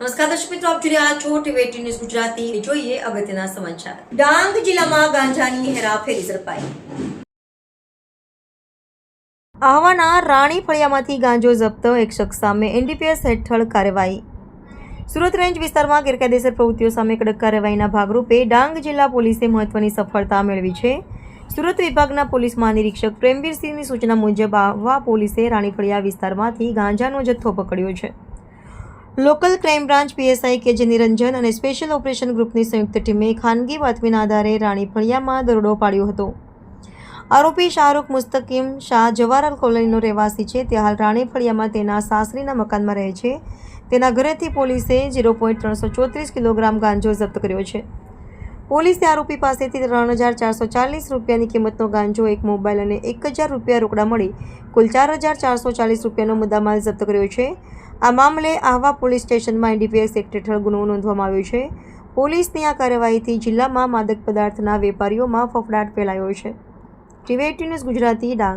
નમસ્કાર દર્શક મિત્રો, આપ જોઈ રહ્યા છો ટીવી ન્યૂઝ ગુજરાતી. જોઈએ અગત્યના સમાચાર. ડાંગ જિલ્લામાં ગાંજાની હેરાફેરી ઝડપાઈ. આહવાના રાણી ફળિયામાંથી ગાંજો જપ્ત, એક શખ્સ સામે એનડીપીએસ હેઠળ કાર્યવાહી. સુરત રેન્જ વિસ્તારમાં ગેરકાયદેસર પ્રવૃત્તિઓ સામે કડક કાર્યવાહીના ભાગરૂપે ડાંગ જિલ્લા પોલીસે મહત્વની સફળતા મેળવી છે. સુરત વિભાગના પોલીસ મહાનિરીક્ષક પ્રેમવીરસિંહની સૂચના મુજબ આહવા પોલીસે રાણીફળિયા વિસ્તારમાંથી ગાંજાનો જથ્થો પકડ્યો છે. લોકલ ક્રાઇમ બ્રાન્ચ પીએસઆઈ કે જે નિરંજન અને સ્પેશિયલ ઓપરેશન ગ્રુપની સંયુક્ત ટીમે ખાનગી બાતમીના આધારે રાણી ફળિયામાં દરોડો પાડ્યો હતો. આરોપી શાહરૂખ મુસ્તકીમ શાહ જવાહરલાલ કોલોનીનો રહેવાસી છે. તે હાલ રાણી ફળિયામાં તેના સાસરીના મકાનમાં રહે છે. તેના ઘરેથી પોલીસે ઝીરો પોઈન્ટ ત્રણસો ચોત્રીસ કિલોગ્રામ ગાંજો જપ્ત કર્યો છે. પોલીસે આરોપી પાસેથી ત્રણ હજાર ચારસો ચાલીસ રૂપિયાની કિંમતનો ગાંજો, એક મોબાઈલ અને એક હજાર રૂપિયા રોકડા મળી કુલ ચાર હજાર ચારસો ચાલીસ રૂપિયાનો મુદ્દામાલ જપ્ત કર્યો છે. આ મામલે આહવા પોલીસ સ્ટેશનમાં એનડીપીએસ એક્ટ હેઠળ ગુનો નોંધવામાં આવ્યો છે. પોલીસની આ કાર્યવાહીથી જિલ્લામાં માદક પદાર્થના વેપારીઓમાં ફફડાટ ફેલાયો છે. TV news Gujarati Dang.